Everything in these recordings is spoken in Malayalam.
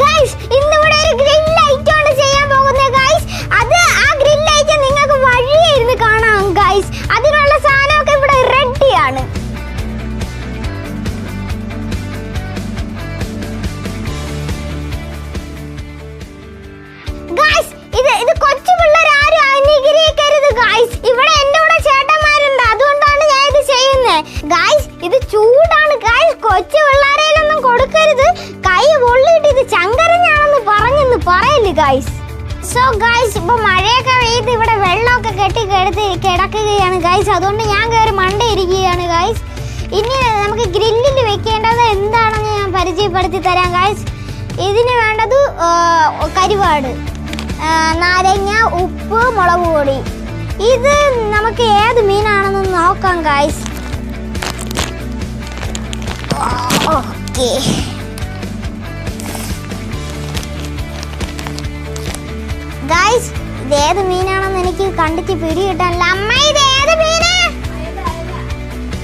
ഗൈസ് ഗൈസ് സോ ഗൈസ് ഇപ്പൊ മഴയൊക്കെ പെയ്ത് ഇവിടെ വെള്ളമൊക്കെ കെട്ടി കിടത്തി കിടക്കുകയാണ് ഗൈസ് അതുകൊണ്ട് ഞാൻ കയറി മണ്ട ഇരിക്കുകയാണ് ഗൈസ് ഇനി നമുക്ക് ഗ്രില്ലിൽ വെക്കേണ്ടത് എന്താണെന്ന് ഞാൻ പരിചയപ്പെടുത്തി തരാം ഗൈസ് ഇതിന് വേണ്ടത് കരുവാട് നാരങ്ങ ഉപ്പ് മുളക് പൊടി. ഇത് നമുക്ക് ഏത് മീനാണെന്ന് നോക്കാം ഗൈസ് ഓക്കെ. ഏത് മീനാണെന്ന് എനിക്ക് കണ്ടിട്ട് പിടി കിട്ടാനില്ല അമ്മ ഇത് ഏത് മീന്?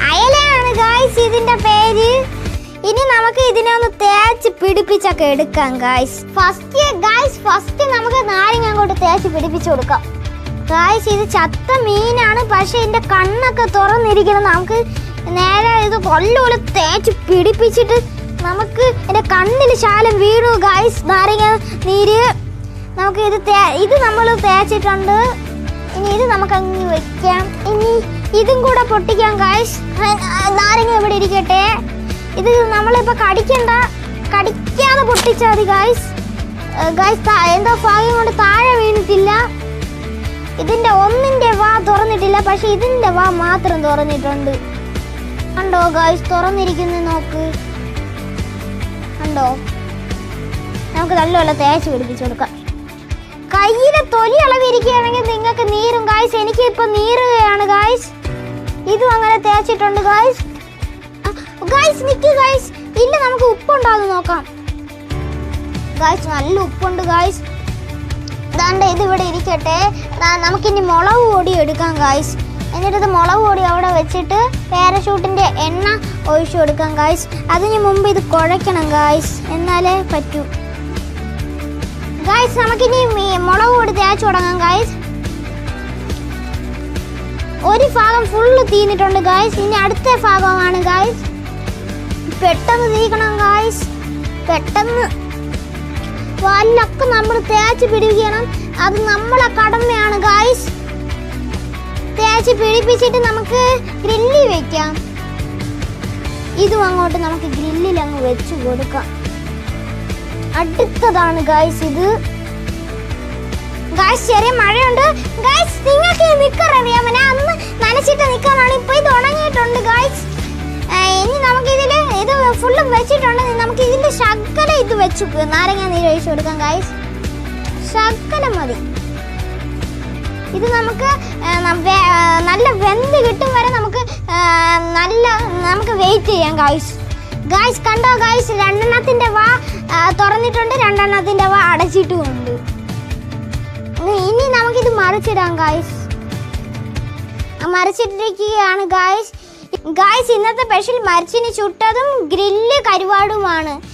അയലയാണ് ഗായ്സ് ഇതിന്റെ പേര്. ഇനി നമുക്ക് ഇതിനെ ഒന്ന് തേച്ച് പിടിപ്പിച്ചൊക്കെ എടുക്കാം ഗായ്സ് ഫസ്റ്റ് ഗായ്സ് ഫസ്റ്റ് നമുക്ക് നാരങ്ങ അങ്ങോട്ട് തേച്ച് പിടിപ്പിച്ചു കൊടുക്കാം. ഗായ്സ് ഇത് ചത്ത മീനാണ് പക്ഷെ ഇതിന്റെ കണ്ണൊക്കെ തുറന്നിരിക്കണം നമുക്ക് നേരെ ഇത് കൊല്ലുപോലെ തേച്ച് പിടിപ്പിച്ചിട്ട് നമുക്ക് എന്റെ കണ്ണിൽ ശാലം വീണു ഗായ്സ് നാരങ്ങ നീര്. നമുക്ക് ഇത് ഇത് നമ്മൾ തേച്ചിട്ടുണ്ട്. ഇനി ഇത് നമുക്ക് അങ്ങ് വെക്കാം. ഇനി ഇതും കൂടെ പൊട്ടിക്കാം ഗായ്സ് നാരങ്ങ ഇവിടെ ഇരിക്കട്ടെ. ഇത് നമ്മളിപ്പോൾ കടിക്കണ്ട. കടിക്കാതെ പൊട്ടിച്ചാൽ മതി ഗായ്സ് ഗായ്സ് എന്തോ ഭാഗ്യം കൊണ്ട് താഴെ വീണിട്ടില്ല. ഇതിന്റെ ഒന്നിന്റെ വാ തുറന്നിട്ടില്ല പക്ഷെ ഇതിന്റെ വാ മാത്രം തുറന്നിട്ടുണ്ട്. കണ്ടോ ഗായ്സ് തുറന്നിരിക്കുന്നു നോക്ക്. കണ്ടോ? നമുക്ക് നല്ലപോലെ തേച്ച് പിടിപ്പിച്ചു കൊടുക്കാം. കയ്യിലെ തൊലി അളവിരിക്കുകയാണെങ്കിൽ നിങ്ങൾക്ക് നീരും ഗായ്സ് എനിക്ക് ഇപ്പൊ നീറുകയാണ് ഗായ്സ് ഇതും അങ്ങനെ തേച്ചിട്ടുണ്ട് ഗായ്സ് ഗായ്സ് നിക്ക് ഗായ്സ് ഇല്ല നമുക്ക് ഉപ്പുണ്ടോന്ന് നോക്കാം. ഗായ്സ് നല്ല ഉപ്പുണ്ട് ഗായ്സ് ദാണ്ട ഇത് ഇവിടെ ഇരിക്കട്ടെ. നമുക്കിനി മുളക് പൊടി എടുക്കാം ഗായ്സ് എന്നിട്ട് ഇത് മുളക് പൊടി അവിടെ വെച്ചിട്ട് പാരഷൂട്ടിന്റെ എണ്ണ ഒഴിച്ചു കൊടുക്കാം ഗായ്സ് അതിന് മുമ്പ് ഇത് കുഴയ്ക്കണം ഗായ്സ് എന്നാലേ പറ്റൂ. ഗായ്സ് നമുക്കിനി മുളക് കൂടി തേച്ച് തുടങ്ങാം ഗായ്സ് ഒരു ഭാഗം ഫുള്ള് തീന്നിട്ടുണ്ട് ഗായ്സ് ഇനി അടുത്ത ഭാഗമാണ് ഗായ്സ് പെട്ടെന്ന് തീക്കണം ഗായ്സ് പെട്ടെന്ന്. പല്ലൊക്കെ നമ്മൾ തേച്ച് പിടിപ്പിക്കണം. അത് നമ്മളെ കടമയാണ് ഗായ്സ് തേച്ച് പിടിപ്പിച്ചിട്ട് നമുക്ക് ഗ്രില്ലിൽ വെക്കാം. ഇതും അങ്ങോട്ട് നമുക്ക് ഗ്രില്ലിൽ അങ്ങ് വെച്ച് കൊടുക്കാം. അടുത്തതാണ് ഗായ്സ് ഇത്. ഗായ്സ് ചെറിയ മഴയുണ്ട്. ഗായ്സ് നിങ്ങൾക്ക് നിക്കർ അറിയാമോ? ഞാൻ അന്ന് നനച്ചിട്ട് നിക്കാനാണ്. ഇപ്പൊ ഇത് ഉണങ്ങിയിട്ടുണ്ട് ഗായ്സ് ഇനി നമുക്ക് ഇതിൽ ഇത് ഫുള്ള് വെച്ചിട്ടുണ്ട്. നമുക്ക് ഇതിന്റെ ശകല ഇത് വെച്ചു. നാരങ്ങ നീര് ഒഴിച്ചു കൊടുക്കാം ഗായ്സ് ശകല മതി. ഇത് നമുക്ക് നല്ല വെന്ത് കിട്ടും വരെ നമുക്ക് നല്ല നമുക്ക് വെയിറ്റ് ചെയ്യാം ഗായ്സ് ഗായ്സ് കണ്ടോ ഗായ്സ് രണ്ടെണ്ണത്തിന്റെ വാ തുറന്നിട്ടുണ്ട്. രണ്ടെണ്ണത്തിന്റെ വാ അടച്ചിട്ടുമുണ്ട്. ഇനി- നമുക്കിത് മറിച്ചിടാം ഗായ്സ് മറിച്ചിട്ടിരിക്കുകയാണ് ഗായ്സ് ഗായ്സ് ഇന്നത്തെ സ്പെഷ്യൽ മരിച്ചിന് ചുട്ടതും ഗ്രില്ല് കരുവാടുമാണ്.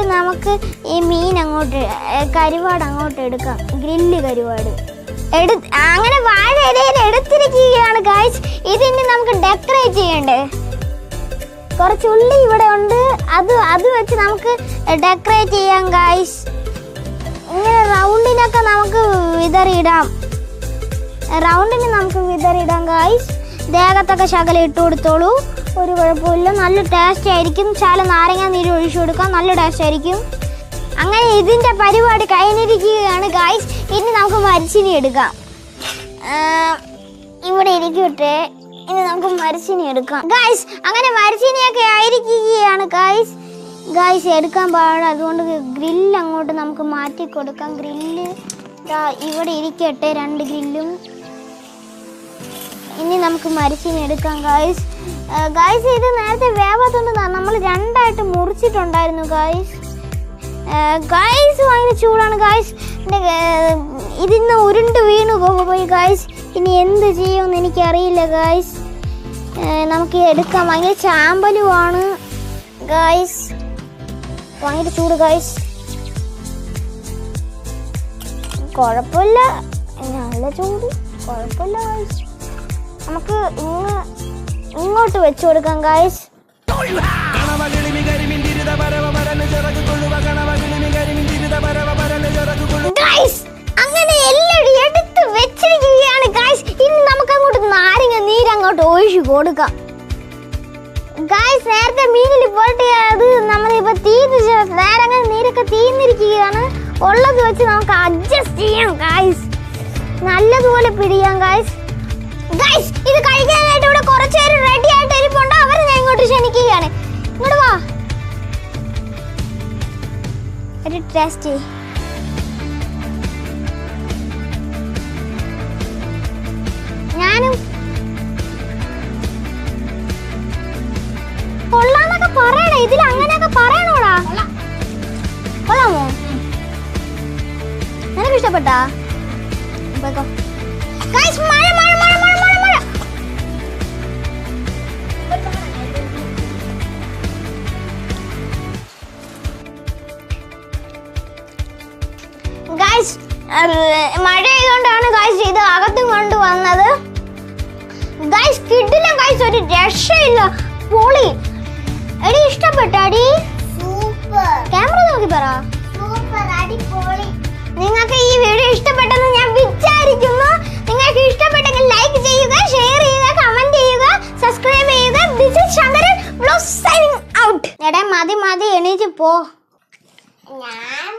എടുത്തിട്ട് നമുക്ക് ഈ മീൻ അങ്ങോട്ട് കരിവാട് അങ്ങോട്ട് എടുക്കാം. ഗ്രില്ല് കരുവാട്. എടു അങ്ങനെ വാഴ ഇലയിൽ എടുത്തിരിക്കുകയാണ് ഗൈസ് ഇതിനി നമുക്ക് ഡെക്കറേറ്റ് ചെയ്യണ്ടേ? കുറച്ച് ഉള്ളി ഇവിടെ ഉണ്ട്. അത് അത് വെച്ച് നമുക്ക് ഡെക്കറേറ്റ് ചെയ്യാം ഗൈസ് ഇങ്ങനെ റൗണ്ടിനൊക്കെ നമുക്ക് വിതറിയിടാം. റൗണ്ടിന് നമുക്ക് വിതറിയിടാം ഗായ്സ് ദേഹത്തൊക്കെ ശകലം ഇട്ട് കൊടുത്തോളൂ. ഒരു കുഴപ്പമില്ല. നല്ല ടേസ്റ്റ് ആയിരിക്കും. ചാല നാരങ്ങ നീര് ഒഴിച്ചു കൊടുക്കാം നല്ല ടേസ്റ്റ് ആയിരിക്കും. അങ്ങനെ ഇതിന്റെ പരിപാടി കഴിഞ്ഞിരിക്കുകയാണ് ഗായ്സ് ഇനി നമുക്ക് മരിച്ചിനി എടുക്കാം. ഇവിടെ ഇരിക്കട്ടെ. ഇനി നമുക്ക് മരിച്ചിനി എടുക്കാം. ഗായ്സ് അങ്ങനെ മരിച്ചിനിയൊക്കെ ആയിരിക്കുകയാണ് ഗായ്സ് ഗായ്സ് എടുക്കാൻ പാടില്ല. അതുകൊണ്ട് ഗ്രില്ല് അങ്ങോട്ട് നമുക്ക് മാറ്റി കൊടുക്കാം. ഗ്രില്ല് ഇവിടെ ഇരിക്കട്ടെ. രണ്ട് ഗ്രില്ലും നമുക്ക് മരിച്ചിനി എടുക്കാം ഗായ്സ് ഗായ്സ് ഇത് നേരത്തെ വേവാത്തോണ്ട് നമ്മൾ രണ്ടായിട്ട് മുറിച്ചിട്ടുണ്ടായിരുന്നു ഗായ്സ് ഗായ്സ് ഭയങ്കര ചൂടാണ് ഗായ്സ് ഇതിന്ന് ഉരുണ്ട് വീണു പോയി ഗായ്സ് ഇനി എന്ത് ചെയ്യുമെന്ന് എനിക്കറിയില്ല ഗായ്സ് നമുക്ക് എടുക്കാം. ഭയങ്കര ചാമ്പലുമാണ് ഗായ്സ് ഭയങ്കര ചൂട് ഗായ്സ് കുഴപ്പമില്ല. നല്ല ചൂട്. കുഴപ്പമില്ല ഗായ്സ് നമുക്ക് ഇങ്ങ് ഇങ്ങോട്ട് വെച്ചു കൊടുക്കാം ഗായ്സ് അങ്ങനെ എല്ലാവരും എടുത്ത് വെച്ചിരിക്കുകയാണ് ഗായ്സ് ഇനി നമുക്ക് അങ്ങോട്ട് നാരങ്ങ നീര് അങ്ങോട്ട് ഒഴിച്ചു കൊടുക്കാം. ഗായ്സ് നേരത്തെ മീനിൽ പോയിട്ട് അത് നമ്മളിപ്പോ തീർന്ന് നാരങ്ങ നീരൊക്കെ തീർന്നിരിക്കുകയാണ്. ഉള്ളത് വെച്ച് നമുക്ക് അഡ്ജസ്റ്റ് ചെയ്യാം ഗായ്സ് നല്ലതുപോലെ പിടിയാം ഗൈസ് ഇത് കഴിക്കാനായിട്ട് ഇവിടെ കുറച്ച് നേരം റെഡി ആയിട്ട് ഇരിപ്പുണ്ട്. അവരെ ഞാൻ ഇങ്ങോട്ട് ക്ഷണിക്കുകയാണ്. ഇങ്ങോട്ട് വാ. ഒരു ടേസ്റ്റ് ഞാനും കൊള്ളാന്നൊക്കെ പറയണേ. ഇതിൽ അങ്ങനെയൊക്കെ പറയണോടാ. കൊള്ളാമോ? നിനക്ക് ഇഷ്ടപ്പെട്ടാ മഴ മഴ ഗൈസ് കിഡിലും ഗൈസ് ഒരു രക്ഷയില്ല. പൊളി എടി ഇഷ്ടപ്പെട്ടാടി? ക്യാമറ നോക്കി പറ. നിങ്ങൾക്ക് ഈ വീഡിയോ ഇഷ്ടപ്പെട്ടെന്ന് ഞാൻ വിചാരിക്കുന്നു. നിങ്ങൾക്ക് ഇഷ്ടപ്പെട്ടെങ്കിൽ ലൈക്ക് ചെയ്യുക ഷെയർ ചെയ്യുക കമന്റ് ചെയ്യുക സബ്സ്ക്രൈബ് ചെയ്യുക. This is Shankaran blog signing out എടാ മതി മതി എണീച്ച് പോ. ഞാൻ